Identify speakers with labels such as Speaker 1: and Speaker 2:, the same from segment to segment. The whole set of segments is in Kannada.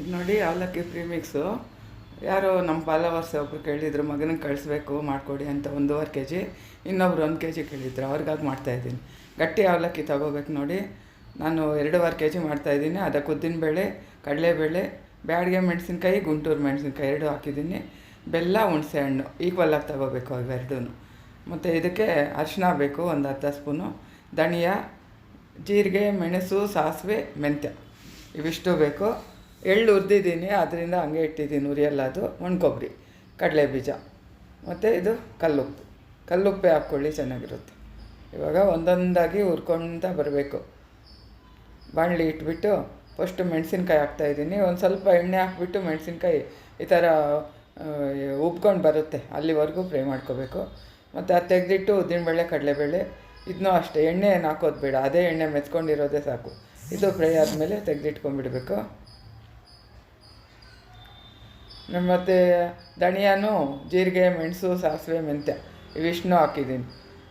Speaker 1: ಇದು ನೋಡಿ ಅವಲಕ್ಕಿ ಪ್ರೀಮಿಕ್ಸು ಯಾರೋ ನಮ್ಮ ಫಾಲೋವರ್ಸ್ ಒಬ್ರು ಕೇಳಿದ್ರು, ಮಗನಿಗೆ ಕಳಿಸ್ಬೇಕು, ಮಾಡಿಕೊಡಿ ಅಂತ ಒಂದೂವರೆ ಕೆ ಜಿ ಇನ್ನೊಬ್ರು ಒಂದು ಕೆ ಜಿ ಕೇಳಿದ್ರು, ಅವ್ರಿಗಾಗಿ ಮಾಡ್ತಾಯಿದ್ದೀನಿ ಗಟ್ಟಿ ಅವಲಕ್ಕಿ ತಗೋಬೇಕು ನೋಡಿ. ನಾನು ಎರಡೂವರೆ ಕೆ ಜಿ ಮಾಡ್ತಾಯಿದ್ದೀನಿ ಅದಕ್ಕೆ ಉದ್ದಿನಬೇಳೆ, ಕಡಲೆಬೇಳೆ, ಬ್ಯಾಡಿಗೆ ಮೆಣಸಿನ್ಕಾಯಿ, ಗುಂಟೂರು ಮೆಣಸಿನ್ಕಾಯಿ ಎರಡು ಹಾಕಿದ್ದೀನಿ. ಬೆಲ್ಲ, ಹುಣಸೆ ಹಣ್ಣು, ಈಕ್ವಲ್ ಆಗಿ ತಗೋಬೇಕು ಅವೆರಡೂ ಮತ್ತು ಇದಕ್ಕೆ ಅರಿಶಿನ ಬೇಕು, ಒಂದು ಅರ್ಧ ಸ್ಪೂನು. ಧನಿಯಾ, ಜೀರಿಗೆ, ಮೆಣಸು, ಸಾಸಿವೆ, ಮೆಂತ್ಯ. ಇವಿಷ್ಟು ಬೇಕು. ಎಳ್ಳು ಹುರಿದಿದ್ದೀನಿ ಅದರಿಂದ ಹಂಗೆ ಇಟ್ಟಿದ್ದೀನಿ ಉರಿಯಲ್ಲ ಅದು ಒಣಕೊಬ್ಬರಿ ಕಡಲೆ ಬೀಜ. ಮತ್ತು ಇದು ಕಲ್ಲುಪ್ಪು. ಕಲ್ಲುಪ್ಪೆ ಹಾಕ್ಕೊಳ್ಳಿ, ಚೆನ್ನಾಗಿರುತ್ತೆ. ಇವಾಗ ಒಂದೊಂದಾಗಿ ಹುರ್ಕೊಳ್ತಾ ಬರಬೇಕು. ಬಾಣಲಿ ಇಟ್ಬಿಟ್ಟು ಫಸ್ಟು ಮೆಣಸಿನ್ಕಾಯಿ ಹಾಕ್ತಾಯಿದ್ದೀನಿ ಒಂದು ಸ್ವಲ್ಪ ಎಣ್ಣೆ ಹಾಕ್ಬಿಟ್ಟು ಮೆಣಸಿನ್ಕಾಯಿ ಈ ಥರ ಉಬ್ಕೊಂಡು ಬರುತ್ತೆ. ಅಲ್ಲಿವರೆಗೂ ಫ್ರೈ ಮಾಡ್ಕೋಬೇಕು. ಮತ್ತು ಅದು ತೆಗೆದಿಟ್ಟು ಉದ್ದಿನಬೇಳೆ, ಕಡಲೆಬೇಳೆ ಇದನ್ನೂ ಅಷ್ಟೇ. ಎಣ್ಣೆ ಏನು ಹಾಕೋದು ಬೇಡ. ಅದೇ ಎಣ್ಣೆ ಮೆತ್ಕೊಂಡಿರೋದೇ ಸಾಕು. ಇದು ಫ್ರೈ ಆದಮೇಲೆ ತೆಗೆದಿಟ್ಕೊಂಡ್ಬಿಡ್ಬೇಕು. ಮತ್ತು ಧನಿಯಾನು ಜೀರಿಗೆ, ಮೆಣಸು, ಸಾಸಿವೆ, ಮೆಂತ್ಯ ಇವಿಷ್ಟನ್ನೂ ಹಾಕಿದ್ದೀನಿ.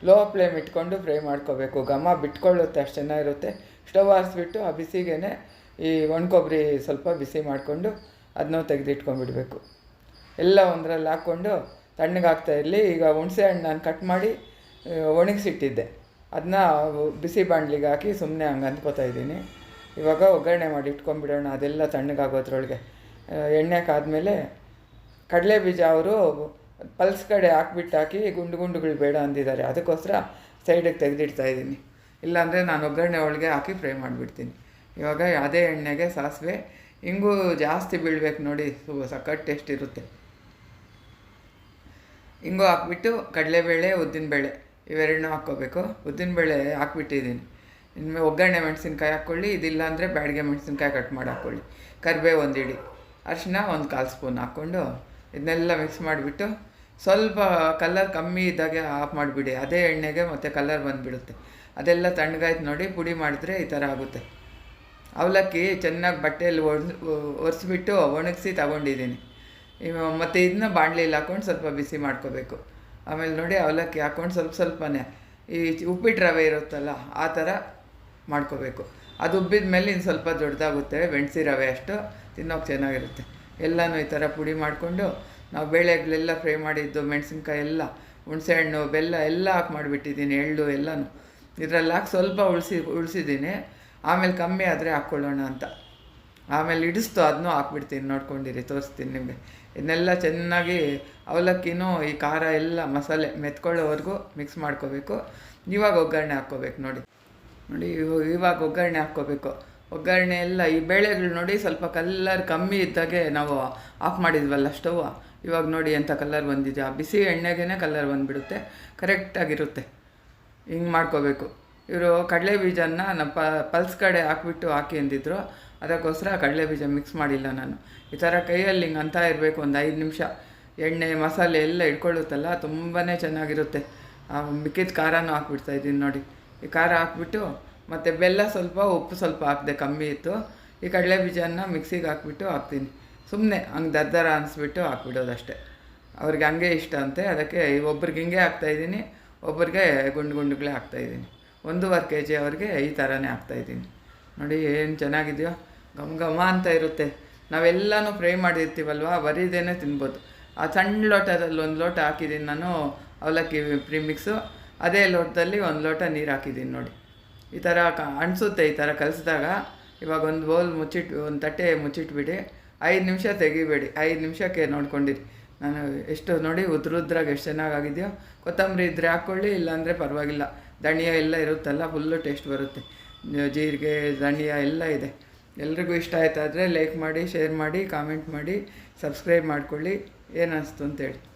Speaker 1: ಲೋ ಫ್ಲೇಮ್ ಇಟ್ಕೊಂಡು ಫ್ರೈ ಮಾಡ್ಕೋಬೇಕು. ಘಮ ಬಿಟ್ಕೊಳ್ಳುತ್ತೆ, ಅಷ್ಟು ಚೆನ್ನಾಗಿರುತ್ತೆ ಸ್ಟವ್ ಹಾರಿಸ್ಬಿಟ್ಟು ಆ ಬಿಸಿಗೆ ಈ ಒಣ ಕೊಬ್ಬರಿ ಸ್ವಲ್ಪ ಬಿಸಿ ಮಾಡಿಕೊಂಡು ಅದನ್ನೂ ತೆಗೆದಿಟ್ಕೊಂಡ್ಬಿಡ್ಬೇಕು. ಎಲ್ಲ ಒಂದರಲ್ಲಿ ಹಾಕ್ಕೊಂಡು ತಣ್ಣಗಾಗ್ತಾ ಇರಲಿ. ಈಗ ಹುಣಸೆ ಹಣ್ಣು ನಾನು ಕಟ್ ಮಾಡಿ ಒಣಗಿಸಿಟ್ಟಿದ್ದೆ. ಅದನ್ನ ಬಿಸಿ ಬಾಣಲಿಗೆ ಹಾಕಿ ಸುಮ್ಮನೆ ಹಂಗೆ ಅಂದ್ಕೋತಾ ಇದ್ದೀನಿ. ಇವಾಗ ಒಗ್ಗರಣೆ ಮಾಡಿ ಇಟ್ಕೊಂಡ್ಬಿಡೋಣ. ಅದೆಲ್ಲ ತಣ್ಣಗಾಗೋದ್ರೊಳಗೆ. ಎಣ್ಣೆ ಕಾದ್ಮೇಲೆ ಕಡಲೆ ಬೀಜ ಅವರು ಪಲ್ಸ್ ಕಡೆ ಹಾಕ್ಬಿಟ್ಟು ಹಾಕಿ ಗುಂಡು ಗುಂಡುಗಳು ಬೇಡ ಅಂದಿದ್ದಾರೆ. ಅದಕ್ಕೋಸ್ಕರ ಸೈಡಿಗೆ ತೆಗೆದಿಡ್ತಾ ಇದ್ದೀನಿ. ಇಲ್ಲಾಂದರೆ ನಾನು ಒಗ್ಗರಣೆ ಒಳಗೆ ಹಾಕಿ ಫ್ರೈ ಮಾಡಿಬಿಡ್ತೀನಿ. ಇವಾಗ ಅದೇ ಎಣ್ಣೆಗೆ ಸಾಸಿವೆ ಹಿಂಗೂ ಜಾಸ್ತಿ ಬೀಳ್ಬೇಕು ನೋಡಿ ಸಖತ್ ಟೇಸ್ಟ್ ಇರುತ್ತೆ. ಹಿಂಗು ಹಾಕ್ಬಿಟ್ಟು ಕಡಲೆಬೇಳೆ, ಉದ್ದಿನಬೇಳೆ ಇವೆರಡನ್ನೂ ಹಾಕ್ಕೋಬೇಕು. ಉದ್ದಿನಬೇಳೆ ಹಾಕ್ಬಿಟ್ಟಿದ್ದೀನಿ. ಇನ್ಮೇಲೆ ಒಗ್ಗರಣೆ ಮೆಣಸಿನ್ಕಾಯಿ ಹಾಕ್ಕೊಳ್ಳಿ ಇದಿಲ್ಲ ಅಂದರೆ ಬ್ಯಾಡಿಗೆ ಮೆಣಸಿನ್ಕಾಯಿ ಕಟ್ ಮಾಡಿ ಹಾಕ್ಕೊಳ್ಳಿ. ಕರಿಬೇವು ಒಂದಿಡಿ. ಅರಿಶಿನ ಒಂದು ಕಾಲು ಸ್ಪೂನ್ ಹಾಕ್ಕೊಂಡು ಇದನ್ನೆಲ್ಲ ಮಿಕ್ಸ್ ಮಾಡಿಬಿಟ್ಟು ಸ್ವಲ್ಪ ಕಲರ್ ಕಮ್ಮಿ ಇದ್ದಾಗೆ ಆಫ್ ಮಾಡಿಬಿಡಿ. ಅದೇ ಎಣ್ಣೆಗೆ ಮತ್ತು ಕಲರ್ ಬಂದುಬಿಡುತ್ತೆ. ಅದೆಲ್ಲ ತಣ್ಣಗಾಯ್ತು ನೋಡಿ, ಪುಡಿ ಮಾಡಿದ್ರೆ ಈ ಥರ ಆಗುತ್ತೆ. ಅವಲಕ್ಕಿ ಚೆನ್ನಾಗಿ ಬಟ್ಟೆಯಲ್ಲಿ ಒಣ ಒರೆಸ್ಬಿಟ್ಟು ಒಣಗಿಸಿ ತಗೊಂಡಿದ್ದೀನಿ. ಮತ್ತು ಇದನ್ನ ಬಾಣಲಿಲಿ ಹಾಕ್ಕೊಂಡು ಸ್ವಲ್ಪ ಬಿಸಿ ಮಾಡ್ಕೋಬೇಕು. ಆಮೇಲೆ ನೋಡಿ ಅವಲಕ್ಕಿ ಹಾಕ್ಕೊಂಡು ಸ್ವಲ್ಪ ಸ್ವಲ್ಪನೇ. ಈ ಉಪ್ಪಿಟ್ಟು ರವೆ ಇರುತ್ತಲ್ಲ, ಆ ಥರ ಮಾಡ್ಕೋಬೇಕು. ಅದು ಉಬ್ಬಿದ ಮೇಲೆ ಇನ್ನು ಸ್ವಲ್ಪ ದೊಡ್ಡದಾಗುತ್ತೆ. ಬೆಣ್ಸಿ ರವೆ ಅಷ್ಟು. ತಿನ್ನೋಕೆ ಚೆನ್ನಾಗಿರುತ್ತೆ. ಎಲ್ಲನೂ ಈ ಥರ ಪುಡಿ ಮಾಡಿಕೊಂಡು ನಾವು ಬೇಳೆಗಳೆಲ್ಲ ಫ್ರೈ ಮಾಡಿದ್ದು, ಮೆಣಸಿನ್ಕಾಯಿ ಎಲ್ಲ, ಹುಣಸೆಹಣ್ಣು, ಬೆಲ್ಲ ಎಲ್ಲ ಹಾಕಿ ಮಾಡಿಬಿಟ್ಟಿದ್ದೀನಿ, ಎಳ್ಳು ಎಲ್ಲನೂ. ಇದರಲ್ಲಿ ಹಾಕಿ ಸ್ವಲ್ಪ ಉಳಿಸಿ, ಉಳಿಸಿದ್ದೀನಿ. ಆಮೇಲೆ ಕಮ್ಮಿ ಆದರೆ ಹಾಕ್ಕೊಳ್ಳೋಣ ಅಂತ. ಆಮೇಲೆ ಇಡಿಸ್ತು ಅದನ್ನೂ ಹಾಕ್ಬಿಡ್ತೀನಿ. ನೋಡ್ಕೊಂಡಿರಿ, ತೋರಿಸ್ತೀನಿ ನಿಮಗೆ. ಇದನ್ನೆಲ್ಲ ಚೆನ್ನಾಗಿ ಅವಲಕ್ಕಿನೂ ಈ ಖಾರ ಎಲ್ಲ ಮಸಾಲೆ ಮೆತ್ಕೊಳ್ಳೋವರೆಗೂ ಮಿಕ್ಸ್ ಮಾಡ್ಕೋಬೇಕು. ಇವಾಗ ಒಗ್ಗರಣೆ ಹಾಕ್ಕೋಬೇಕು ನೋಡಿ. ನೋಡಿ, ಇವ- ಇವಾಗ ಒಗ್ಗರಣೆ ಹಾಕ್ಕೋಬೇಕು. ಒಗ್ಗರಣೆ ಎಲ್ಲ ಈ ಬೇಳೆಗಳು ನೋಡಿ ಸ್ವಲ್ಪ ಕಲ್ಲರ್ ಕಮ್ಮಿ ಇದ್ದಾಗೆ ನಾವು ಆಫ್ ಮಾಡಿದ್ವಲ್ಲ ಸ್ಟವ್ ಇವಾಗ ನೋಡಿ ಎಂಥ ಕಲ್ಲರ್ ಬಂದಿದೆ. ಆ ಬಿಸಿ ಎಣ್ಣೆಗೇ ಕಲ್ಲರ್ ಬಂದುಬಿಡುತ್ತೆ. ಕರೆಕ್ಟಾಗಿರುತ್ತೆ ಹಿಂಗೆ ಮಾಡ್ಕೋಬೇಕು. ಇವರು ಕಡಲೆ ಬೀಜನ ನಮ್ಮ ಪಲ್ಸ್ ಕಡೆ ಹಾಕ್ಬಿಟ್ಟು ಹಾಕಿ ಅಂದಿದ್ರು. ಅದಕ್ಕೋಸ್ಕರ ಕಡಲೆ ಬೀಜ ಮಿಕ್ಸ್ ಮಾಡಿಲ್ಲ ನಾನು. ಈ ಥರ ಕೈಯಲ್ಲಿ ಹಿಂಗೆ ಅಂತ ಇರಬೇಕು ಒಂದು ಐದು ನಿಮಿಷ. ಎಣ್ಣೆ, ಮಸಾಲೆ ಎಲ್ಲ ಇಟ್ಕೊಳ್ಳುತ್ತಲ್ಲ ತುಂಬಾ ಚೆನ್ನಾಗಿರುತ್ತೆ. ಮಿಕ್ಕಿದ ಖಾರನೂ ಹಾಕ್ಬಿಡ್ತಾ ಇದ್ದೀನಿ ನೋಡಿ. ಈ ಖಾರ ಹಾಕ್ಬಿಟ್ಟು, ಮತ್ತು ಬೆಲ್ಲ ಸ್ವಲ್ಪ, ಉಪ್ಪು ಸ್ವಲ್ಪ ಹಾಕಿದೆ ಕಮ್ಮಿ ಇತ್ತು. ಈ ಕಡಲೆ ಬೀಜನ ಮಿಕ್ಸಿಗೆ ಹಾಕ್ಬಿಟ್ಟು ಹಾಕ್ತೀನಿ. ಸುಮ್ಮನೆ ಹಂಗೆ ದರ್ದರ ಅನಿಸ್ಬಿಟ್ಟು ಹಾಕ್ಬಿಡೋದಷ್ಟೇ. ಅವ್ರಿಗೆ ಹಂಗೆ ಇಷ್ಟ ಅಂತೆ. ಅದಕ್ಕೆ ಒಬ್ರಿಗೆ ಹಿಂಗೆ ಹಾಕ್ತಾಯಿದ್ದೀನಿ ಒಬ್ಬರಿಗೆ ಗುಂಡು ಗುಂಡುಗಳೇ ಹಾಕ್ತಾಯಿದ್ದೀನಿ ಒಂದೂವರೆ ಕೆ ಜಿ ಅವ್ರಿಗೆ ಈ ಥರನೇ ಹಾಕ್ತಾಯಿದ್ದೀನಿ ನೋಡಿ, ಏನು ಚೆನ್ನಾಗಿದೆಯೋ. ಘಮ ಘಮ ಅಂತ ಇರುತ್ತೆ. ನಾವೆಲ್ಲನೂ ಫ್ರೈ ಮಾಡಿರ್ತೀವಲ್ವ? ಬರೀದೇನೆ ತಿನ್ಬೋದು. ಆ ಸಣ್ಣ ಲೋಟದಲ್ಲಿ ಒಂದು ಲೋಟ ಹಾಕಿದ್ದೀನಿ ನಾನು ಅವಲಕ್ಕಿ ಪ್ರಿಮಿಕ್ಸು ಅದೇ ಲೋಟದಲ್ಲಿ ಒಂದು ಲೋಟ ನೀರು ಹಾಕಿದ್ದೀನಿ ನೋಡಿ. ಈ ಥರ ಕ ಅನಿಸುತ್ತೆ ಈ ಥರ ಕಲಿಸಿದಾಗ. ಇವಾಗ ಒಂದು ಬೌಲ್ ಮುಚ್ಚಿಟ್ಟು ಒಂದು ತಟ್ಟೆ ಮುಚ್ಚಿಟ್ಬಿಡಿ. ಐದು ನಿಮಿಷ ತೆಗಿಬೇಡಿ. ಐದು ನಿಮಿಷಕ್ಕೆ ನೋಡ್ಕೊಂಡಿರಿ. ನಾನು ಎಷ್ಟು ನೋಡಿ ಉದ್ರುದ್ರಾಗ ಎಷ್ಟು ಚೆನ್ನಾಗಾಗಿದೆಯೋ. ಕೊತ್ತಂಬರಿ ಇದ್ದರೆ ಹಾಕ್ಕೊಳ್ಳಿ, ಇಲ್ಲಾಂದರೆ ಪರವಾಗಿಲ್ಲ. ಧನಿಯಾ ಎಲ್ಲ ಇರುತ್ತಲ್ಲ ಫುಲ್ಲು ಟೇಸ್ಟ್ ಬರುತ್ತೆ. ಜೀರಿಗೆ, ಧನಿಯಾ ಎಲ್ಲ ಇದೆ. ಎಲ್ರಿಗೂ ಇಷ್ಟ ಆಯ್ತಾದರೆ ಲೈಕ್ ಮಾಡಿ ಶೇರ್ ಮಾಡಿ ಕಾಮೆಂಟ್ ಮಾಡಿ ಸಬ್ಸ್ಕ್ರೈಬ್ ಮಾಡಿಕೊಳ್ಳಿ. ಏನು ಅನಿಸ್ತು ಅಂತೇಳಿ.